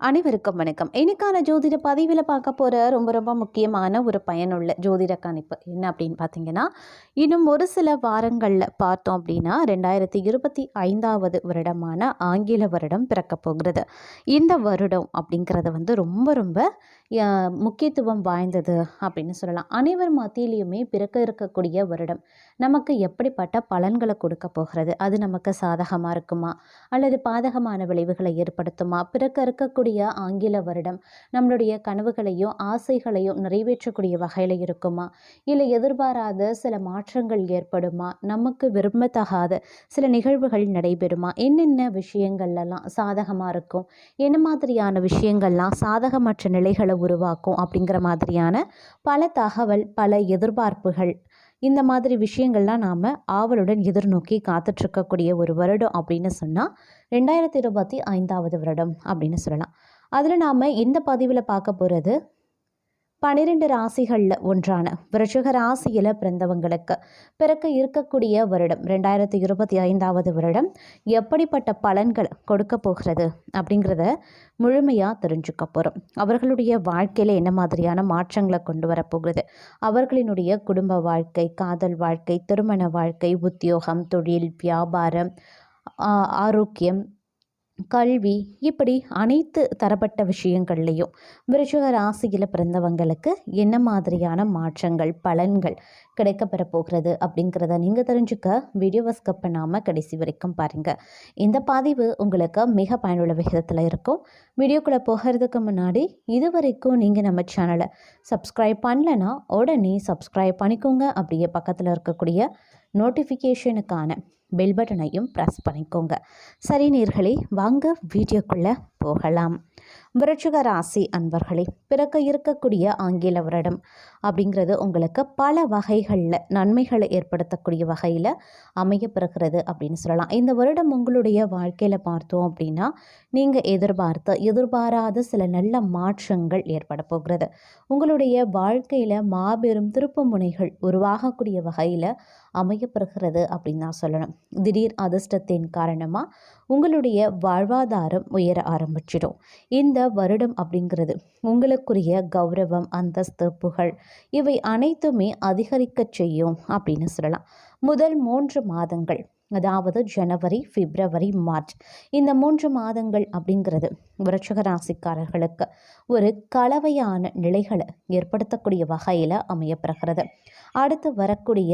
அனைவருக்கும் வணக்கம். இன்னைக்கான ஜோதிட பதிவில் பார்க்க போகிற ரொம்ப ரொம்ப முக்கியமான ஒரு பயனுள்ள ஜோதிட கணிப்பு என்ன அப்படின்னு பார்த்தீங்கன்னா இன்னும் ஒரு சில வாரங்களில் பார்த்தோம் அப்படின்னா ரெண்டாயிரத்தி இருபத்தி ஐந்தாவது வருடமான ஆங்கில வருடம் பிறக்க போகிறது. இந்த வருடம் அப்படிங்கிறது வந்து ரொம்ப ரொம்ப முக்கியத்துவம் வாய்ந்தது அப்படின்னு சொல்லலாம். அனைவர் மத்தியிலையுமே பிறக்க இருக்கக்கூடிய வருடம் நமக்கு எப்படிப்பட்ட பலன்களை கொடுக்க போகிறது? அது நமக்கு சாதகமாக இருக்குமா? அல்லது பாதகமான விளைவுகளை ஏற்படுத்துமா? பிறக்க இருக்கக்கூடிய ஆங்கில வருடம் நம்மளுடைய கனவுகளையும் ஆசைகளையும் நிறைவேற்றக்கூடிய வகையில் இருக்குமா? இல்லை எதிர்பாராத சில மாற்றங்கள் ஏற்படுமா? நமக்கு விரும்பத்தகாத சில நிகழ்வுகள் நடைபெறுமா? என்னென்ன விஷயங்கள்லாம் சாதகமாக இருக்கும்? என்ன மாதிரியான விஷயங்கள்லாம் சாதகமற்ற நிலைகளை உருவாக்கும் அப்படிங்கிற மாதிரியான பல தகவல் பல எதிர்பார்ப்புகள் இந்த மாதிரி விஷயங்கள்லாம் நாம் ஆவலுடன் எதிர்நோக்கி காத்துட்ருக்கக்கூடிய ஒரு வருடம் அப்படின்னு சொன்னால் ரெண்டாயிரத்தி இருபத்தி ஐந்தாவது வருடம் அப்படின்னு சொல்லலாம். அதில் நாம் இந்த பதிவில் பார்க்க போகிறது பன்னிரெண்டு ராசிகளில் ஒன்றான விருஷக ராசியில் பிறந்தவங்களுக்கு பிறக்க இருக்கக்கூடிய வருடம் ரெண்டாயிரத்தி இருபத்தி ஐந்தாவது வருடம் எப்படிப்பட்ட பலன்கள் கொடுக்க போகிறது அப்படிங்கிறத முழுமையாக தெரிஞ்சுக்க போகிறோம் அவர்களுடைய வாழ்க்கையில் என்ன மாதிரியான மாற்றங்களை கொண்டு வரப்போகிறது அவர்களினுடைய குடும்ப வாழ்க்கை காதல் வாழ்க்கை திருமண வாழ்க்கை உத்தியோகம் தொழில் வியாபாரம் ஆரோக்கியம் கல்வி இப்படி அனைத்து தரப்பட்ட விஷயங்கள்லையும் விருச்சிக ராசியில் பிறந்தவங்களுக்கு என்ன மாதிரியான மாற்றங்கள் பலன்கள் கிடைக்கப்பெற போகிறது அப்படிங்கிறத நீங்கள் தெரிஞ்சுக்க. வீடியோவை ஸ்கிப் பண்ணாமல் கடைசி வரைக்கும் பாருங்கள் இந்த பதிவு உங்களுக்கு மிக பயனுள்ள விகிதத்தில் இருக்கும். வீடியோக்குள்ளே போகிறதுக்கு முன்னாடி இது வரைக்கும் நீங்கள் நம்ம சேனலை சப்ஸ்கிரைப் பண்ணலன்னா உடனே சப்ஸ்கிரைப் பண்ணிக்கோங்க. அப்படியே பக்கத்தில் இருக்கக்கூடிய நோட்டிஃபிகேஷனுக்கான பெல் பட்டனையும் ப்ரெஸ் பண்ணிக்கோங்க. சரி நேர்களே வாங்க வீடியோக்குள்ளே போகலாம். விருச்சிக ராசி அன்பர்களே பிறக்க இருக்கக்கூடிய ஆங்கில வருடம் அப்படிங்கிறது உங்களுக்கு பல வகைகளில் நன்மைகளை ஏற்படுத்தக்கூடிய வகையில் அமையப்பெறுகிறது அப்படின்னு சொல்லலாம். இந்த வருடம் உங்களுடைய வாழ்க்கையில் பார்த்தோம் அப்படின்னா நீங்கள் எதிர்பார்த்த எதிர்பாராத சில நல்ல மாற்றங்கள் ஏற்பட போகிறது. உங்களுடைய வாழ்க்கையில் மாபெரும் திருப்பு முனைகள் உருவாகக்கூடிய வகையில் அமையப்பெறுகிறது அப்படின்னு தான் சொல்லணும். திடீர் அதிர்ஷ்டத்தின் காரணமாக உங்களுடைய வாழ்வாதாரம் உயர ஆரம்பிச்சிடும். இந்த வருடம் அப்படிங்கிறது உங்களுக்குரிய கௌரவம் அந்தஸ்து புகழ் இவை அனைத்துமே அதிகரிக்கச் செய்யும் அப்படின்னு சொல்லலாம். முதல் மூன்று மாதங்கள் அதாவது ஜனவரி பிப்ரவரி மார்ச் இந்த மூன்று மாதங்கள் அப்படிங்கிறது விருச்சிக ராசிக்காரர்களுக்கு ஒரு கலவையான நிலைகளை ஏற்படுத்தக்கூடிய வகையில் அமையப்படுகிறது அடுத்து வரக்கூடிய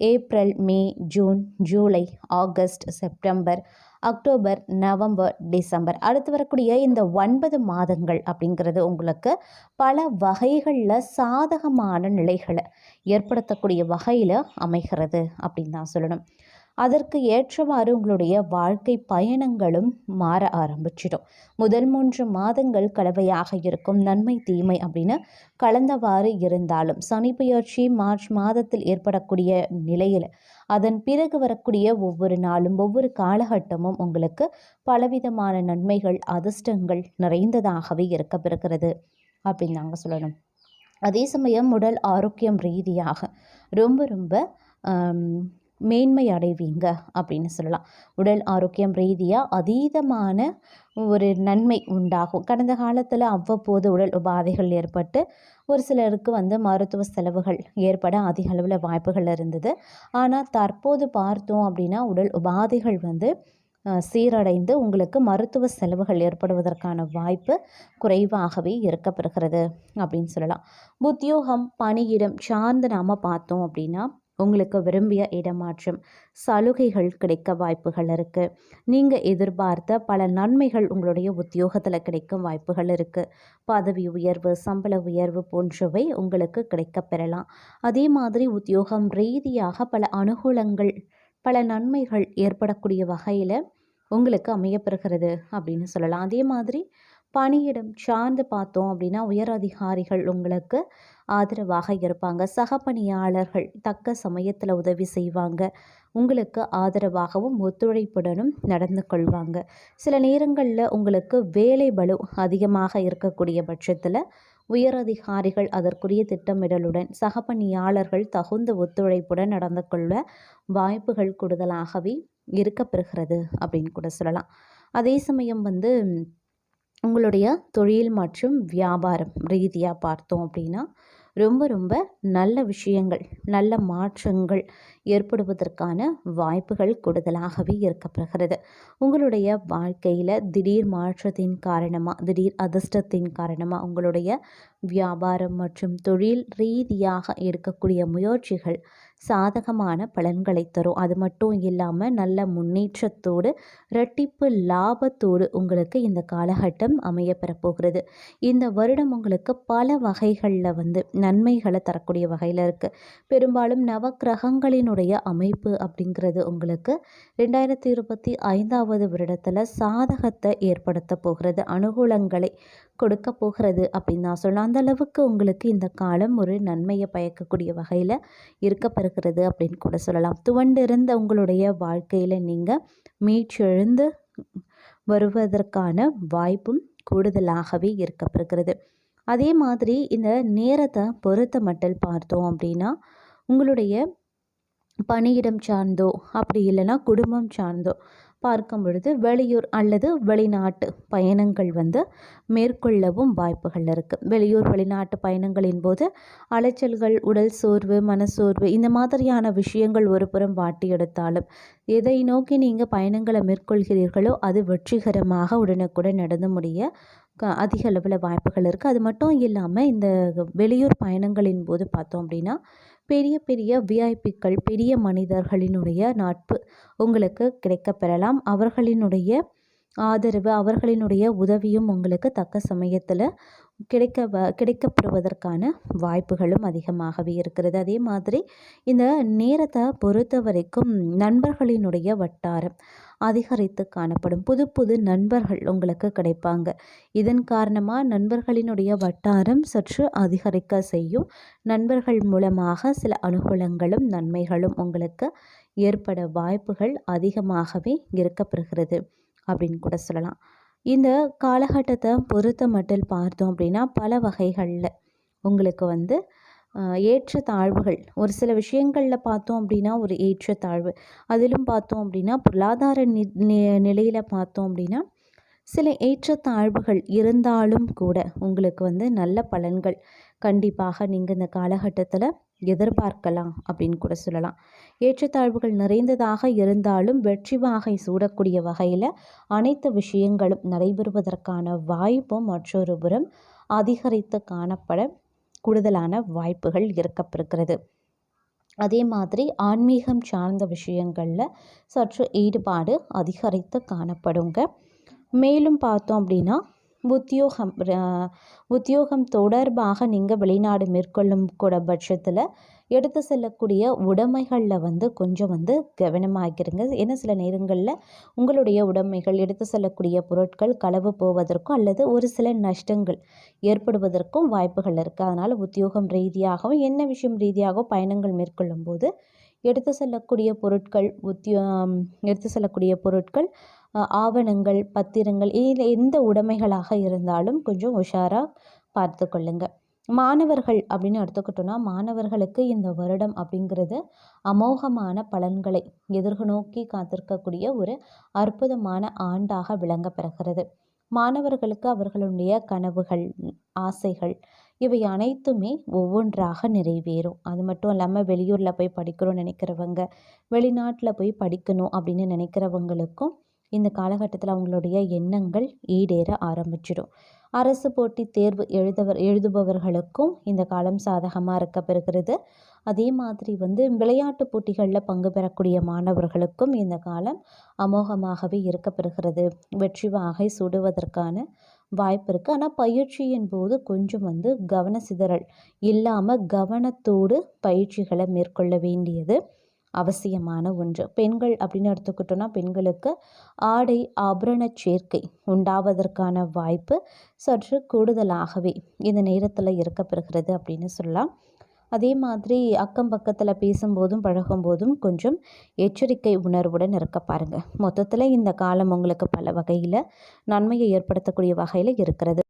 April May June July August September October November December. அடுத்து வரக்கூடிய இந்த ஒன்பது மாதங்கள் அப்படிங்கிறது உங்களுக்கு பல வகைகளில் சாதகமான நிலைகளை ஏற்படுத்தக்கூடிய வகையில் அமைகிறது அப்படின்னு தான் சொல்லணும். அதற்கு ஏற்றவாறு உங்களுடைய வாழ்க்கை பயணங்களும் மாற ஆரம்பிச்சிடும். முதல் மூன்று மாதங்கள் கலவையாக இருக்கும். நன்மை தீமை அப்படின்னு கலந்தவாறு இருந்தாலும் சனி பெயர்ச்சி மார்ச் மாதத்தில் ஏற்படக்கூடிய நிலையில் அதன் பிறகு வரக்கூடிய ஒவ்வொரு நாளும் ஒவ்வொரு காலகட்டமும் உங்களுக்கு பலவிதமான நன்மைகள் அதிர்ஷ்டங்கள் நிறைந்ததாகவே இருக்கப்பெறுகிறது அப்படின்னு நாங்கள் சொல்லணும். அதே சமயம் உடல் ஆரோக்கியம் ரீதியாக ரொம்ப ரொம்ப மேன்மை அடைவீங்க அப்படின்னு சொல்லலாம். உடல் ஆரோக்கியம் ரீதியாக அதீதமான ஒரு நன்மை உண்டாகும். கடந்த காலத்தில் அவ்வப்போது உடல் உபாதைகள் ஏற்பட்டு ஒரு சிலருக்கு வந்து மருத்துவ செலவுகள் ஏற்பட அதிக அளவில் வாய்ப்புகள் இருந்தது. ஆனால் தற்போது பார்த்தோம் அப்படின்னா உடல் உபாதைகள் வந்து சீரடைந்து உங்களுக்கு மருத்துவ செலவுகள் ஏற்படுவதற்கான வாய்ப்பு குறைவாகவே இருக்கப்பெறுகிறது அப்படின்னு சொல்லலாம். உத்தியோகம் பணியிடம் சார்ந்து நாம் பார்த்தோம் அப்படின்னா உங்களுக்கு விரும்பிய இடமாற்றம். சலுகைகள் கிடைக்க வாய்ப்புகள் இருக்குது நீங்கள் எதிர்பார்த்த பல நன்மைகள் உங்களுடைய உத்தியோகத்தில் கிடைக்கும் வாய்ப்புகள் இருக்குது பதவி உயர்வு சம்பள உயர்வு போன்றவை உங்களுக்கு கிடைக்கப் பெறலாம். அதே மாதிரி உத்தியோகம் ரீதியாக பல அனுகூலங்கள் பல நன்மைகள் ஏற்படக்கூடிய வகையில் உங்களுக்கு அமையப்பெறுகிறது அப்படின்னு சொல்லலாம். அதே மாதிரி பணியிடம் சார்ந்து பார்த்தோம் அப்படின்னா உயர் அதிகாரிகள் உங்களுக்கு ஆதரவாக இருப்பாங்க. சக பணியாளர்கள் தக்க சமயத்தில் உதவி செய்வாங்க. உங்களுக்கு ஆதரவாகவும் ஒத்துழைப்புடனும் நடந்து கொள்வாங்க. சில நேரங்களில் உங்களுக்கு வேலை பலு அதிகமாக இருக்கக்கூடிய பட்சத்தில் உயர் அதிகாரிகள் அதற்குரிய திட்டமிடலுடன் சக பணியாளர்கள் தகுந்த ஒத்துழைப்புடன் நடந்து கொள்ள வாய்ப்புகள் கூடுதலாகவே இருக்கப்பெறுகிறது அப்படின்னு கூட சொல்லலாம். அதே சமயம் வந்து உங்களுடைய தொழில் மற்றும் வியாபாரம் ரீதியாக பார்த்தோம் அப்படின்னா ரொம்ப ரொம்ப நல்ல விஷயங்கள் நல்ல மாற்றங்கள் ஏற்படுவதற்கான வாய்ப்புகள் கூடுதலாகவே இருக்கப்படுகிறது உங்களுடைய வாழ்க்கையில் திடீர் மாற்றத்தின் காரணமாக திடீர் அதிர்ஷ்டத்தின் காரணமாக உங்களுடைய வியாபாரம் மற்றும் தொழில் ரீதியாக எடுக்கக்கூடிய முயற்சிகள் சாதகமான பலன்களை தரும். அது மட்டும் இல்லாமல் நல்ல முன்னேற்றத்தோடு இரட்டிப்பு லாபத்தோடு உங்களுக்கு இந்த காலகட்டம் அமைய பெறப்போகிறது. இந்த வருடம் உங்களுக்கு பல வகைகளில் வந்து நன்மைகளை தரக்கூடிய வகையில் இருக்குது பெரும்பாலும் நவக்கிரகங்களினுடைய அமைப்பு அப்படிங்கிறது உங்களுக்கு ரெண்டாயிரத்தி இருபத்தி ஐந்தாவது வருடத்தில் சாதகத்தை ஏற்படுத்த போகிறது. அனுகூலங்களை கொடுக்க போகிறது அப்படின்னு நான் சொல்லலாம் அந்த அளவுக்கு உங்களுக்கு இந்த காலம் ஒரு நன்மையை பயக்கக்கூடிய வகையில் இருக்கப்படுகிறது அப்படின்னு கூட சொல்லலாம். துவண்டிருந்த உங்களுடைய வாழ்க்கையில் நீங்கள் மீச்செழுந்து வருவதற்கான வாய்ப்பும் கூடுதலாகவே இருக்கப்படுகிறது அதே மாதிரி இந்த நேரத்தை பொறுத்த மட்டில் பார்த்தோம் அப்படின்னா உங்களுடைய பணியிடம் சார்ந்தோ அப்படி இல்லைன்னா குடும்பம் சார்ந்தோ பார்க்கும் பொழுது வெளியூர் அல்லது வெளிநாட்டு பயணங்கள் வந்து மேற்கொள்ளவும் வாய்ப்புகள் இருக்குது வெளியூர் வெளிநாட்டு பயணங்களின் போது அலைச்சல்கள் உடல் சோர்வு மனசோர்வு இந்த மாதிரியான விஷயங்கள் ஒரு புறம் வாட்டி எடுத்தாலும் எதை நோக்கி நீங்கள் பயணங்களை மேற்கொள்கிறீர்களோ அது வெற்றிகரமாக உடனுக்குடன் நடந்து முடிய க அதிக அளவில் வாய்ப்புகள் இருக்குது அது மட்டும் இல்லாமல் இந்த வெளியூர் பயணங்களின் போது பார்த்தோம் அப்படின்னா பெரிய பெரிய விஐபிக்கள் பெரிய மனிதர்களினுடைய நட்பு உங்களுக்கு கிடைக்கப்பெறலாம் அவர்களினுடைய ஆதரவு அவர்களினுடைய உதவியும் உங்களுக்கு தக்க சமயத்தில் கிடைக்க வ கிடைக்கப்பெறுவதற்கான வாய்ப்புகளும் அதிகமாகவே இருக்கிறது. அதே மாதிரி இந்த நேரத்தை பொறுத்த வரைக்கும் நண்பர்களினுடைய வட்டாரம் அதிகரித்து காணப்படும். புது புது நண்பர்கள் உங்களுக்கு கிடைப்பாங்க. இதன் காரணமாக நண்பர்களினுடைய வட்டாரம் சற்று அதிகரிக்க செய்யும். நண்பர்கள் மூலமாக சில அனுகூலங்களும் நன்மைகளும் உங்களுக்கு ஏற்பட வாய்ப்புகள் அதிகமாகவே இருக்கப்படுகிறது அப்படின்னு கூட சொல்லலாம். இந்த காலகட்டத்தை பொறுத்த மட்டில் பார்த்தோம் அப்படின்னா பல வகைகளில் உங்களுக்கு வந்து ஏற்ற ஏற்றத்தாழ்வுகள். ஒரு சில விஷயங்களில் பார்த்தோம் அப்படின்னா ஒரு ஏற்றத்தாழ்வு. அதிலும் பார்த்தோம் அப்படின்னா பொருளாதார நி நி- பார்த்தோம் அப்படின்னா சில ஏற்றத்தாழ்வுகள் இருந்தாலும் கூட உங்களுக்கு வந்து நல்ல பலன்கள் கண்டிப்பாக நீங்கள் இந்த காலகட்டத்தில் எதிர்பார்க்கலாம் அப்படின்னு கூட சொல்லலாம். ஏற்றத்தாழ்வுகள் நிறைந்ததாக இருந்தாலும் வெற்றி வாகை சூடக்கூடிய வகையில் அனைத்து விஷயங்களும் நடைபெறுவதற்கான வாய்ப்பும் மற்றொரு புறம் அதிகரித்து காணப்பட கூடுதலான வாய்ப்புகள் இருக்கப்பெறுகிறது அதே மாதிரி ஆன்மீகம் சார்ந்த விஷயங்களில் சற்று ஈடுபாடு அதிகரித்து காணப்படுங்க. மேலும் பார்த்தோம் அப்படின்னா உத்தியோகம் உத்தியோகம் தொடர்பாக நீங்கள் வெளிநாடு மேற்கொள்ளும் கூட பட்சத்தில் எடுத்து செல்லக்கூடிய உடைமைகளில் வந்து கொஞ்சம் வந்து கவனமாகிருங்க ஏன்னா சில நேரங்களில் உங்களுடைய உடைமைகள் எடுத்து செல்லக்கூடிய பொருட்கள் களவு போவதற்கும் அல்லது ஒரு சில நஷ்டங்கள் ஏற்படுவதற்கும் வாய்ப்புகள் இருக்குது அதனால் உத்தியோகம் ரீதியாகவும் என்ன விஷயம் ரீதியாகவும் பயணங்கள் மேற்கொள்ளும் போது எடுத்து செல்லக்கூடிய பொருட்கள் உத்தியோ எடுத்து செல்லக்கூடிய பொருட்கள் ஆவணங்கள் பத்திரங்கள் இதில் எந்த உடைமைகளாக இருந்தாலும் கொஞ்சம் உஷாராக பார்த்து கொள்ளுங்க. மாணவர்கள் அப்படின்னு எடுத்துக்கிட்டோன்னா மாணவர்களுக்கு இந்த வருடம் அப்படிங்கிறது அமோகமான பலன்களை எதிர்நோக்கி காத்திருக்கக்கூடிய ஒரு அற்புதமான ஆண்டாக விளங்கப்பெறுகிறது. மாணவர்களுக்கு அவர்களுடைய கனவுகள் ஆசைகள் இவை அனைத்துமே ஒவ்வொன்றாக நிறைவேறும். அது மட்டும் இல்லாமல் வெளியூரில் போய் படிக்கணும்னு நினைக்கிறவங்க வெளிநாட்டில் போய் படிக்கணும் அப்படின்னு நினைக்கிறவங்களுக்கும் இந்த காலகட்டத்தில் அவங்களுடைய எண்ணங்கள் ஈடேற ஆரம்பிச்சிடும். அரசு போட்டி தேர்வு எழுதவர் எழுதுபவர்களுக்கும் இந்த காலம் சாதகமாக இருக்க பெறுகிறது அதே மாதிரி வந்து விளையாட்டு போட்டிகளில் பங்கு பெறக்கூடிய மாணவர்களுக்கும் இந்த காலம் அமோகமாகவே இருக்கப்பெறுகிறது. வெற்றி வாகை சுடுவதற்கான வாய்ப்பு இருக்குது ஆனால் பயிற்சியின் போது கொஞ்சம் வந்து கவன சிதறல் இல்லாமல் கவனத்தோடு பயிற்சிகளை மேற்கொள்ள வேண்டியது அவசியமான ஒன்று. பெண்கள் அப்படின்னு எடுத்துக்கிட்டோன்னா பெண்களுக்கு ஆடை ஆபரண சேர்க்கை உண்டாவதற்கான வாய்ப்பு சற்று கூடுதலாகவே இந்த நேரத்தில் இருக்கப்பெறுகிறது அப்படின்னு சொல்லலாம். அதே மாதிரி அக்கம் பக்கத்தில் பேசும்போதும் பழகும்போதும் கொஞ்சம் எச்சரிக்கை உணர்வுடன் இருக்க பாருங்கள் மொத்தத்தில் இந்த காலம் உங்களுக்கு பல வகையில் நன்மையை ஏற்படுத்தக்கூடிய வகையில் இருக்கிறது.